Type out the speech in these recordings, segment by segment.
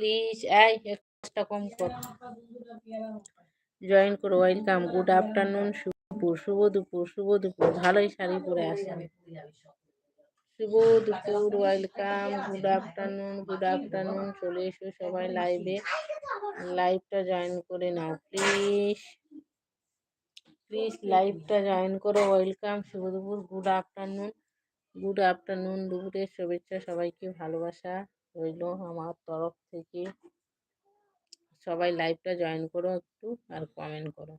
Please এই একটা কম কর। জয়েন করো ওয়েলকাম গুড আফটারনুন শুভ শুভ দুপুর শুভ দুপুর, ভালোই শাড়ি পরে আসেন। শুভ দুপুর welcome good afternoon good afternoon চলে এসো সবাই লাইভে লাইভটা জয়েন করে নাও প্লিজ প্লিজ লাইভটা জয়েন করো ওয়েলকাম শুভ দুপুর গুড আফটারনুন গুড আফটারনুন দুপুরের শুভেচ্ছা, সবাইকে ভালোবাসা। রইল আমার তরফ থেকে। সবাই লাইভটা জয়েন করো একটু আর কমেন্ট করো।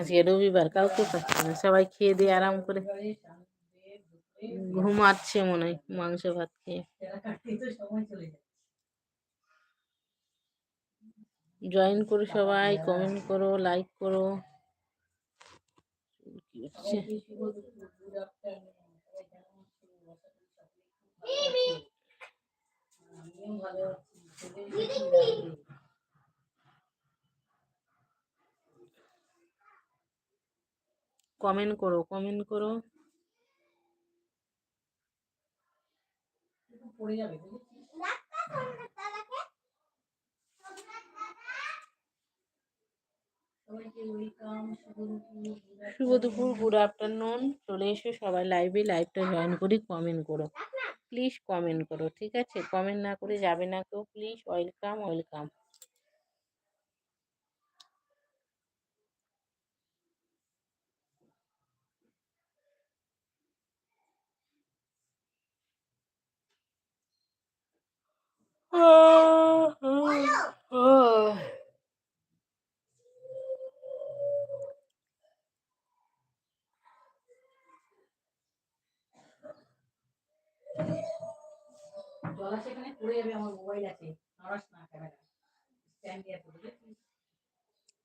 আজকে রবিবার কাউকে পাচ্ছি না। সবাই খেয়ে দিয়ে আরাম করে ঘুমাচ্ছে মনে হয়, মাংস ভাত খেয়ে। জয়েন করো সবাই কমেন্ট করো লাইক করো। হচ্ছে? কমেন্ট করো কমেন্ট করো শুভ দুপুর গুড আফটারনুন চলে এসো সবাই লাইভে লাইভটা জয়েন করি কমেন্ট করো। প্লিজ কমেন্ট করো, ঠিক আছে? কমেন্ট না করে যাবে না কেউ। প্লিজ ওয়েলকাম ওয়েলকাম জলা সেখানে পড়ে যাবে আমার মোবাইল আছে নড়াস না ক্যামেরা স্ট্যান্ড দিয়ে পড়ে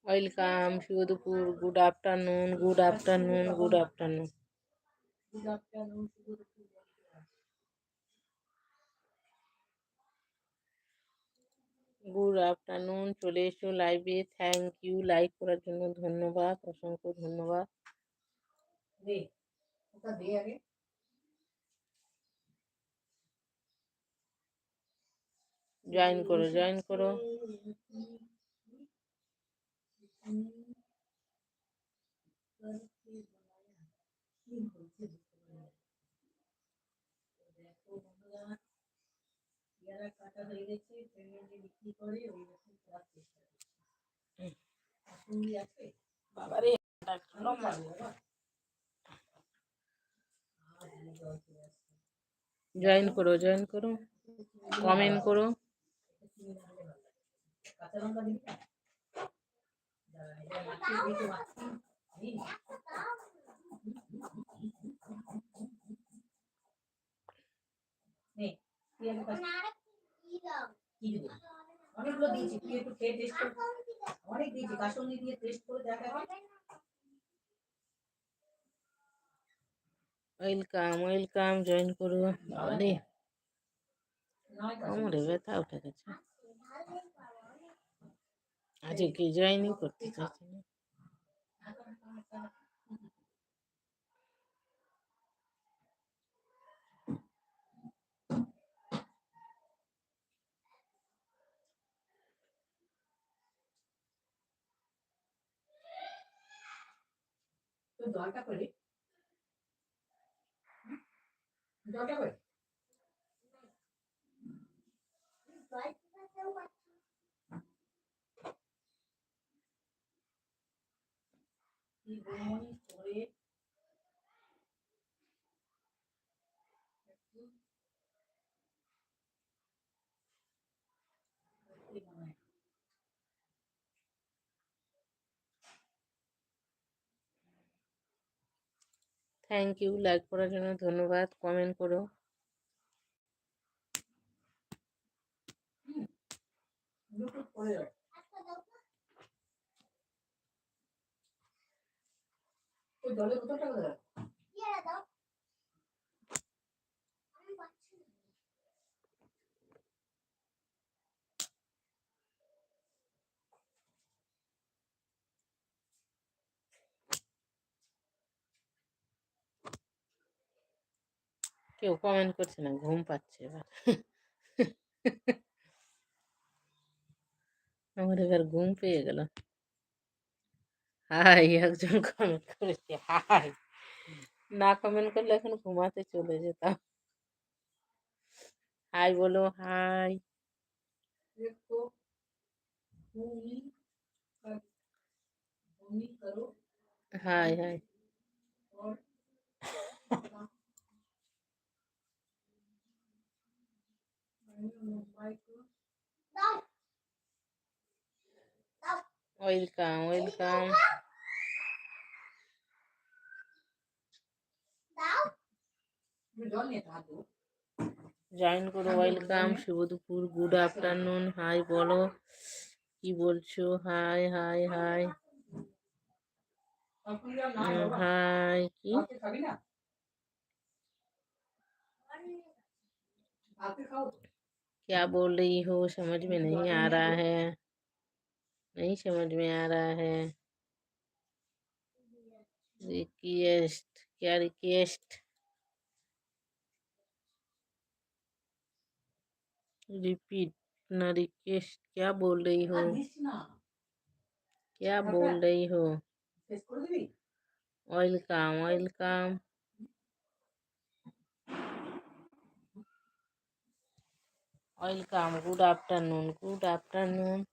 ওয়েলকাম শুভ দুপুর good afternoon good afternoon good afternoon good afternoon শুভ দুপুর গুড আফটারনুন চলে এসো লাইভে থ্যাংক ইউ লাইক করার জন্য ধন্যবাদ অসংখ্য ধন্যবাদ। দে ওটা দে আগে। জয়েন করো জয়েন করো। পেয়ারা কাটা হয়ে গেছে বিক্রি করে ওই রকম করার চেষ্টা করছি আছে বাবারে লম্বা বাবা আর জল চলে আসছে জয়েন করো জয়েন করো। কমেন্ট করো। ওয়েলকাম ওয়েলকাম জয়েন করো। বাবারে। নয় কোমরে ব্যথা উঠে গেছে। আজকে কি জয়েনই করতে চাইছি না তো জলটা করে জলটা করে কি বলমনি করে থ্যাংক ইউ লাইক করার জন্য ধন্যবাদ কমেন্ট করে। যাবে ওই জলের বোতলটা কোথায় কেউ কমেন্ট করছে না ঘুম পাচ্ছে এবার আমার এবার ঘুম পেয়ে গেল হাই একজন কমেন্ট করেছে হাই না কমেন্ট করলে এখন ঘুমাতে চলে যেতাম হাই বলো হাই देखो भूमि कर भूमि करो হাই হাই और मोबाइल জয়েন করো ওয়েলকাম শুভ দুপুর গুড আফটারনুন হাই বলো কি বলছো হাই হাই হাই अपन जब ना होगा হাই কি आके खाबी ना आके खाओ क्या बोल रही हो समझ में नहीं आ रहा है नहीं समझ में आ रहा है रिक्वेस्ट क्या रिक्वेस्ट? रिपीट ना रिक्वेस्ट क्या बोल रही हो? क्या बोल रही हो? ऑयल काम welcome. Welcome good afternoon good afternoon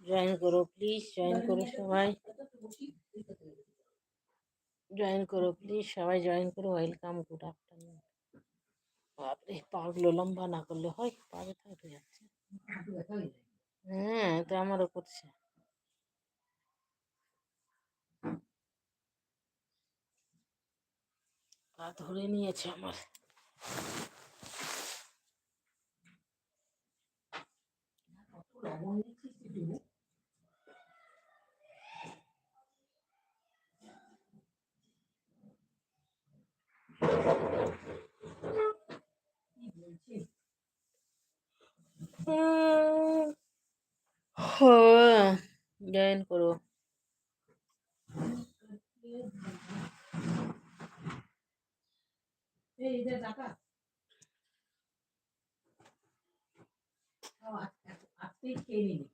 join करो प्लीज़ ज्वाइन करो सबाई। জয়েন করো প্লিজ সবাই জয়েন করো ওয়েলকাম গুড আফটারনুন বাপরে, পাগুলো, লম্বা না করলে হয় পা ব্যথা যাচ্ছে। হ্যাঁ তো আমারও করছে। পা ধরে নিয়েছে আমার একটু কি বলছিস জয়েন করো। আজকেই খেয়ে নিবি।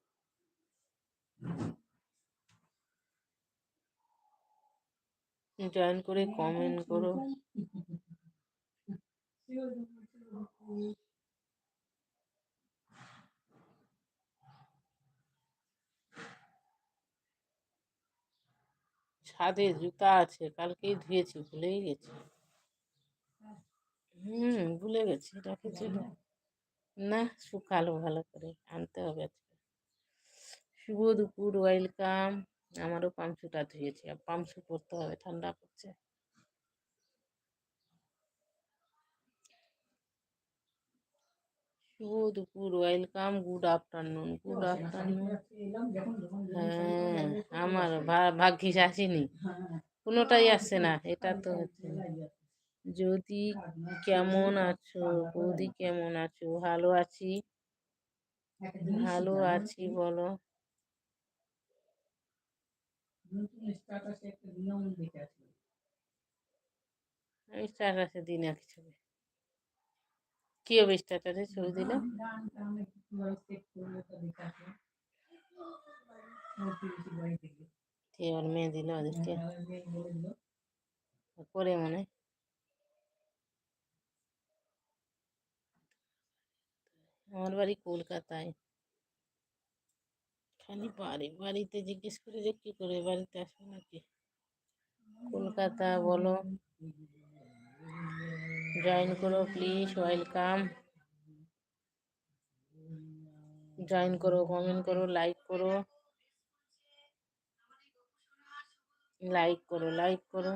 জয়েন করে কমেন্ট করো। ছাদে জুতা আছে কালকেই ধুয়েছি ভুলেই গেছি। হুম ভুলে গেছি রেখেছিল না শুকালো ভালো করে আনতে হবে আজকে। শুভ দুপুর ওয়েলকাম। আমারও পামসুটা ধুয়েছি আর পামসু পরতে হবে ঠান্ডা পড়ছে। শুভ দুপুর welcome good afternoon good afternoon হ্যাঁ আমার ভা- ভাগ্যিস আসেনি। কোনোটাই আসছে না এটা তো হচ্ছে। যদি কেমন আছো? বৌদি কেমন আছো? ভালো আছি। ভালো আছি বলো। স্ট্যাটাসে দিই না কিছু কি হবে স্ট্যাটাসে ছবি দিলে? ওর মেয়ে দিল ওদেরকে? করে মনে আমার বাড়ি কলকাতায়। খালি বাড়ি, বাড়িতে জিজ্ঞেস করে যে কি করে, বাড়িতে আসবে নাকি? কলকাতা বলো। জয়েন করো প্লিজ ওয়েলকাম জয়েন করো কমেন্ট করো লাইক করো. লাইক করো লাইক করো.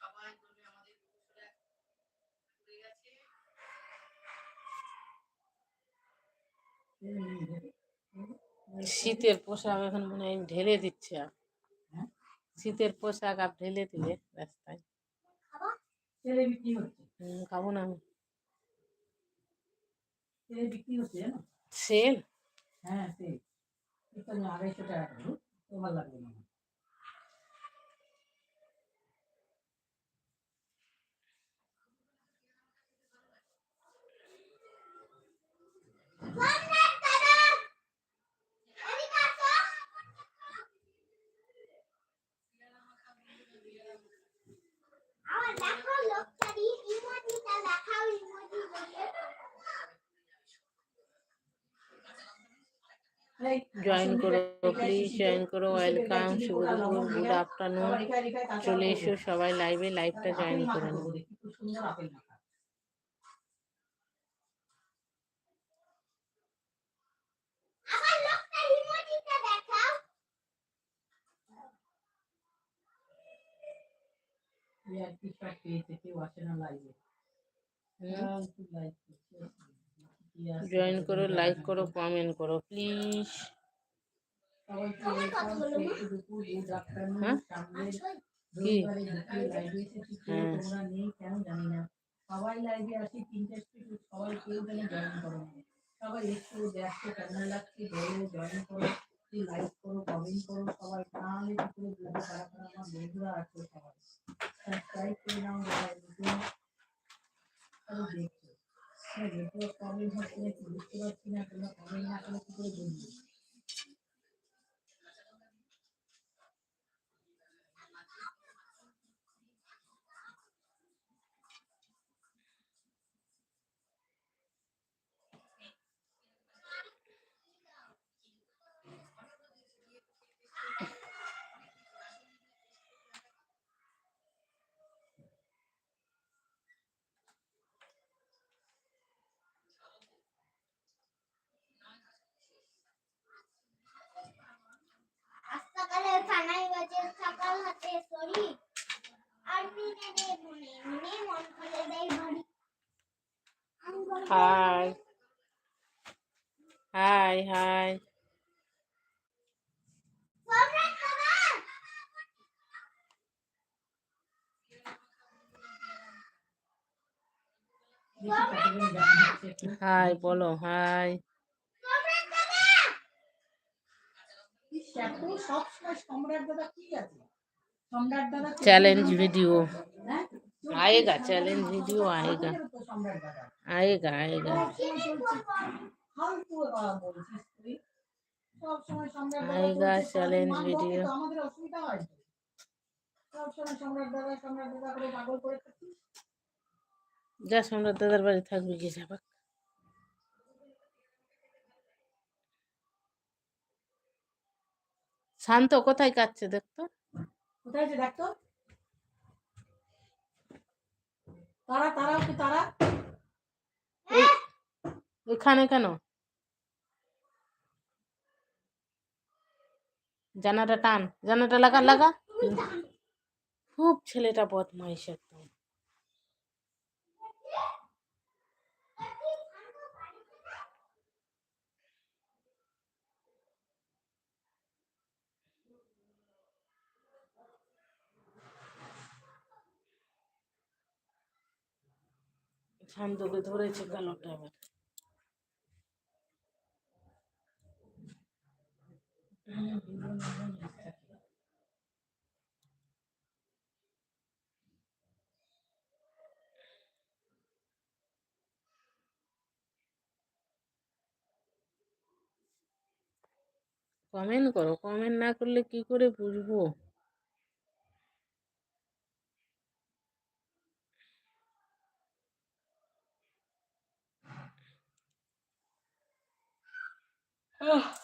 সবাই বলবে আমাদের পুরুষরা ঘুরে গেছে। শীতের পোশাক এখন মনে হয় ঢেলে দিচ্ছে আর। শীতের পোশাক আর ঢেলে দিলে রাস্তায়। হচ্ছে। খাব না সেল? হ্যাঁ আমি আড়াইশো টাকা করে। তোমার লাগবে না। জয়েন করো প্লিজ জয়েন করো ওয়েলকাম শুভ দুপুর গুড দিয়ে আফটারনুন চলে এসো। সবাই লাইভে লাইভটা জয়েন করে মাখা নিন দেবো দেখি, খুব সুন্দর আপেল মাখা। আমার লোকটার ইমোজিটা দেখাও। এই আর কি সব পেয়েছে কেউ আসে না লাইভে লাইভ জয়েন করো। লাইক করো কমেন্ট করো প্লিজ কি? রবিবারে দুপুরে লাইভে এসেছি কেউ হ্যাঁ। তোমরা নেই কেন জানি না সবাই লাইভে আসি তিনটে থেকে সবাই কেউ যেন জয়েন করো না। সবাই একটু দেখো কেমন লাগছে বলো জয়েন করো লাইক করো কমেন্ট করো সবাই তাহলে কি করে বুঝতে কারা কারা আমার বন্ধুরা আছে সবাই সাবস্ক্রাইব করে নাও যারা নতুন সবাই দেখছ নেটওয়ার্ক প্রবলেম হচ্ছে নাকি বুঝতে পারছি না তোমরা কমেন্ট না করলে কি করে বুঝব আজ সকালে থানায় বাজে সকাল হাতে সরি আর দিনে রে মনে মনে মন করে দেয় বাড়ি আমি বলব, হাই হাই হাই "সম্রাট বাবা!" দেখি কতজন জানা হচ্ছে একটু হাই বলো হাই সম্রাট বাবা! ইস, এত সবসময় সম্রাট দাদা কি আছে সম্রাট দাদা চোখে চ্যালেঞ্জ নাম- ভিডিও হ্যাঁ? চোখে आएगा, নাম- challenge video आएगा। তো সম্রাট দাদা आएगा आएगा সবসময় চলছে ফালতু আহ, বলছিস তুই সবসময় সম্রাট দাদা आएगा চলছে, challenge সারাদিন মার বকে video তো আমাদের অসুবিধা হয় তো। সবসময় সম্রাট দাদা সম্রাট দাদা করে পাগল করে থাকছিস যা সম্রাট দাদার বাড়ি থাকবি কি যাবা শান্ত কোথায় কাচ্ছে দেখতো কোথায় আছে দেখতো তারা তারা কি তারা। ওইখানে কেন? জানাটা টান। জানাটা লাগা লাগা। খুব ছেলেটা বদমাইশ শান্তকে ধরেছে কালোটা আবার। কমেন্ট করো কমেন্ট না করলে কি করে বুঝব? Ah.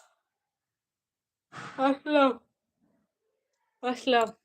Asla. Asla.